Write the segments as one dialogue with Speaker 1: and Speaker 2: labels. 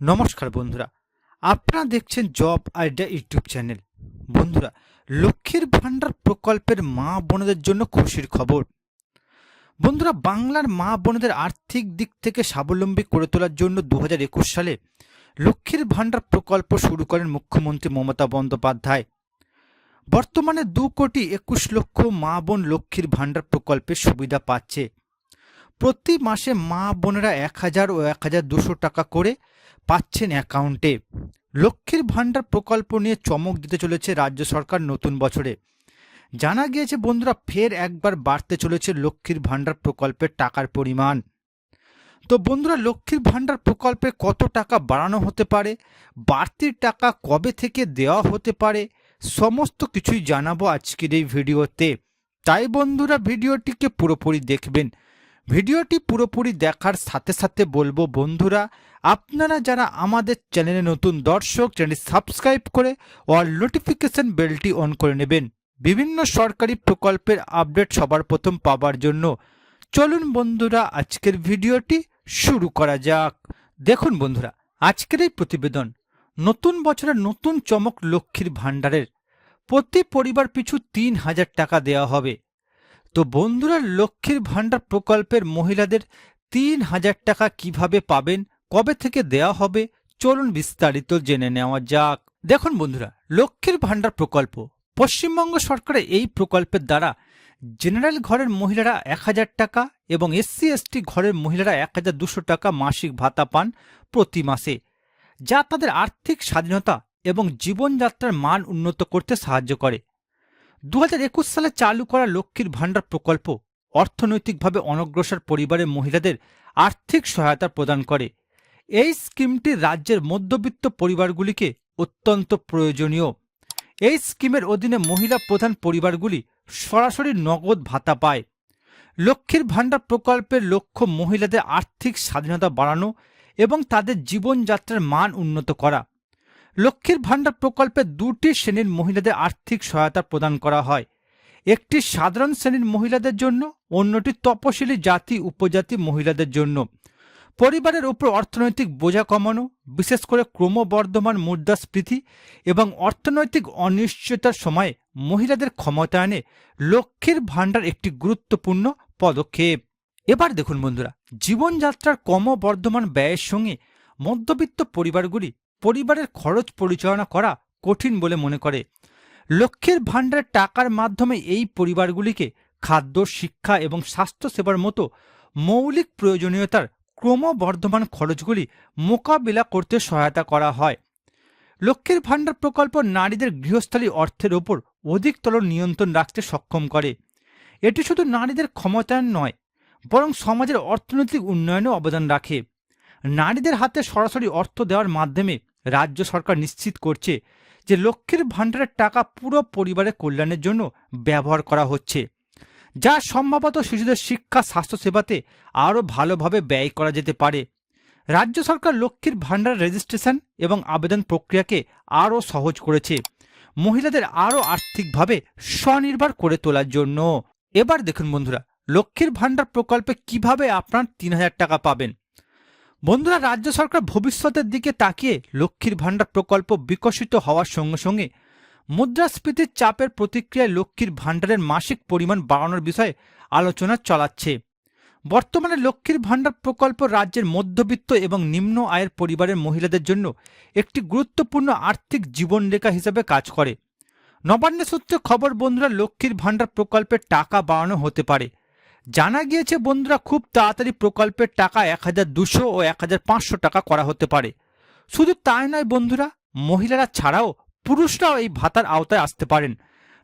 Speaker 1: নমস্কার বন্ধুরা, আপনারা দেখছেন জব আইডিয়া ইউটিউব চ্যানেল। বন্ধুরা, লক্ষ্মীর ভাণ্ডার প্রকল্পের মা বোনদের জন্য খুশির খবর। বন্ধুরা, বাংলার মা বোনদের আর্থিক দিক থেকে স্বাবলম্বী করে তোলার জন্য দু হাজার একুশ সালে লক্ষ্মীর ভাণ্ডার প্রকল্প শুরু করেন মুখ্যমন্ত্রী মমতা বন্দ্যোপাধ্যায়। বর্তমানে দু কোটি একুশ লক্ষ মা বোন লক্ষ্মীর ভাণ্ডার প্রকল্পের সুবিধা পাচ্ছে। প্রতি মাসে মা বোনেরা এক হাজার ও এক হাজার দুশো টাকা করে পাচ্ছেন অ্যাকাউন্টে। লক্ষ্মীর ভাণ্ডার প্রকল্প নিয়ে চমক দিতে চলেছে রাজ্য সরকার নতুন বছরে। জানা গিয়েছে, বন্ধুরা, ফের একবার বাড়তে চলেছে লক্ষ্মীর ভাণ্ডার প্রকল্পের টাকার পরিমাণ। তো বন্ধুরা, লক্ষ্মীর ভাণ্ডার প্রকল্পে কত টাকা বাড়ানো হতে পারে? বাড়তির টাকা কবে থেকে দেওয়া হতে পারে? সমস্ত কিছুই জানাব আজকের এই ভিডিওতে। তাই বন্ধুরা, ভিডিওটিকে পুরোপুরি দেখবেন। ভিডিওটি পুরোপুরি দেখার সাথে সাথে বলব, বন্ধুরা, আপনারা যারা আমাদের চ্যানেলে নতুন দর্শক চ্যানেল সাবস্ক্রাইব করে অল নোটিফিকেশন বেলটি অন করে নেবেন। বিভিন্ন সরকারি প্রকল্পের আপডেট সবার প্রথম পাবার জন্য। চলুন, বন্ধুরা, আজকের ভিডিওটি শুরু করা যাক। দেখুন, বন্ধুরা, আজকের এই প্রতিবেদন নতুন বছরের নতুন চমক লক্ষ্মীর ভাণ্ডারের। প্রতি পরিবার পিছু তিন হাজার টাকা দেওয়া হবে। তো বন্ধুরা, লক্ষ্মীর ভাণ্ডার প্রকল্পের মহিলাদের তিন হাজার টাকা কীভাবে পাবেন, কবে থেকে দেওয়া হবে, চলুন বিস্তারিত জেনে নেওয়া যাক। দেখুন বন্ধুরা, লক্ষ্মীর ভাণ্ডার প্রকল্প। পশ্চিমবঙ্গ সরকারের এই প্রকল্পের দ্বারা জেনারেল ঘরের মহিলারা এক হাজার টাকা এবং এসসি, এসটি ঘরের মহিলারা এক হাজার দুশো টাকা মাসিক ভাতা পান প্রতি মাসে, যা তাদের আর্থিক স্বাধীনতা এবং জীবনযাত্রার মান উন্নত করতে সাহায্য করে। দু হাজার একুশ সালে চালু করা লক্ষ্মীর ভাণ্ডার প্রকল্প অর্থনৈতিকভাবে অনগ্রসর পরিবারের মহিলাদের আর্থিক সহায়তা প্রদান করে। এই স্কিমটি রাজ্যের মধ্যবিত্ত পরিবারগুলিকে অত্যন্ত প্রয়োজনীয়। এই স্কিমের অধীনে মহিলা প্রধান পরিবারগুলি সরাসরি নগদ ভাতা পায়। লক্ষ্মীর ভাণ্ডার প্রকল্পের লক্ষ্য মহিলাদের আর্থিক স্বাধীনতা বাড়ানো এবং তাদের জীবনযাত্রার মান উন্নত করা। লক্ষ্মীর ভাণ্ডার প্রকল্পে দুটি শ্রেণির মহিলাদের আর্থিক সহায়তা প্রদান করা হয়। একটি সাধারণ শ্রেণির মহিলাদের জন্য, অন্যটি তপশিলি জাতি, উপজাতি মহিলাদের জন্য। পরিবারের উপর অর্থনৈতিক বোঝা কমানো, বিশেষ করে ক্রমবর্ধমান মুদ্রাস্ফীতি এবং অর্থনৈতিক অনিশ্চয়তার সময়ে মহিলাদের ক্ষমতায়নে লক্ষ্মীর ভাণ্ডার একটি গুরুত্বপূর্ণ পদক্ষেপ। এবার দেখুন বন্ধুরা, জীবনযাত্রার ক্রমবর্ধমান ব্যয়ের সঙ্গে মধ্যবিত্ত পরিবারগুলি পরিবারের খরচ পরিচালনা করা কঠিন বলে মনে করে। লক্ষ্যের ভাণ্ডারের টাকার মাধ্যমে এই পরিবারগুলিকে খাদ্য, শিক্ষা এবং স্বাস্থ্যসেবার মতো মৌলিক প্রয়োজনীয়তার ক্রমবর্ধমান খরচগুলি মোকাবিলা করতে সহায়তা করা হয়। লক্ষ্মীর ভাণ্ডার প্রকল্প নারীদের গৃহস্থালী অর্থের ওপর অধিকতর নিয়ন্ত্রণ রাখতে সক্ষম করে। এটি শুধু নারীদের ক্ষমতায়ন নয়, বরং সমাজের অর্থনৈতিক উন্নয়নেও অবদান রাখে। নারীদের হাতে সরাসরি অর্থ দেওয়ার মাধ্যমে রাজ্য সরকার নিশ্চিত করছে যে লক্ষ্মীর ভাণ্ডারের টাকা পুরো পরিবারের কল্যাণের জন্য ব্যবহার করা হচ্ছে, যা সম্ভবত শিশুদের শিক্ষা, স্বাস্থ্যসেবাতে আরও ভালোভাবে ব্যয় করা যেতে পারে। রাজ্য সরকার লক্ষ্মীর ভাণ্ডার রেজিস্ট্রেশন এবং আবেদন প্রক্রিয়াকে আরও সহজ করেছে, মহিলাদের আরও আর্থিকভাবে স্বনির্ভর করে তোলার জন্য। এবার দেখুন বন্ধুরা, লক্ষ্মীর ভাণ্ডার প্রকল্পে কীভাবে আপনার তিন হাজার টাকা পাবেন? বন্ধুরা, রাজ্য সরকার ভবিষ্যতের দিকে তাকিয়ে লক্ষ্মীর ভাণ্ডার প্রকল্প বিকশিত হওয়ার সঙ্গে সঙ্গে মুদ্রাস্ফীতির চাপের প্রতিক্রিয়ায় লক্ষ্মীর ভাণ্ডারের মাসিক পরিমাণ বাড়ানোর বিষয়ে আলোচনা চালাচ্ছে। বর্তমানে লক্ষ্মীর ভাণ্ডার প্রকল্প রাজ্যের মধ্যবিত্ত এবং নিম্ন আয়ের পরিবারের মহিলাদের জন্য একটি গুরুত্বপূর্ণ আর্থিক জীবনরেখা হিসেবে কাজ করে। নবান্ন সূত্রে খবর, বন্ধুরা, লক্ষ্মীর ভাণ্ডার প্রকল্পের টাকা বাড়ানো হতে পারে। জানা গিয়েছে বন্ধুরা খুব তাড়াতাড়ি প্রকল্পের টাকা এক হাজার দুশো ও এক হাজার পাঁচশো টাকা করা হতে পারে। শুধু তাই নয় বন্ধুরা, মহিলারা ছাড়াও পুরুষরাও এই ভাতার আওতায় আসতে পারেন।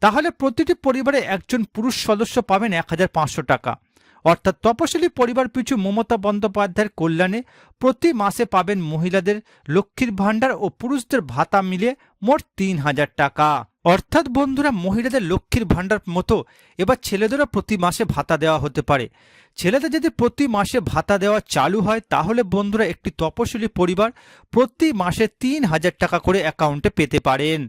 Speaker 1: তাহলে প্রতিটি পরিবারে একজন পুরুষ সদস্য পাবেন এক হাজার পাঁচশো টাকা। অর্থাৎ তপশিলি পরিবার পিছু মমতা বন্দ্যোপাধ্যায়ের কল্যাণে প্রতি মাসে পাবেন মহিলাদের লক্ষ্মীর ভাণ্ডার ও পুরুষদের ভাতা মিলে মোট তিন হাজার টাকা। অর্থাৎ বন্ধুরা, মহিলাদের লক্ষ্মীর ভাণ্ডার মতো এবার ছেলেদেরও প্রতি মাসে ভাতা দেওয়া হতে পারে। ছেলেদের যদি প্রতি মাসে ভাতা দেওয়া চালু হয়, তাহলে বন্ধুরা একটি তপশিলি পরিবার প্রতি মাসে তিন হাজার টাকা করে অ্যাকাউন্টে পেতে পারেন।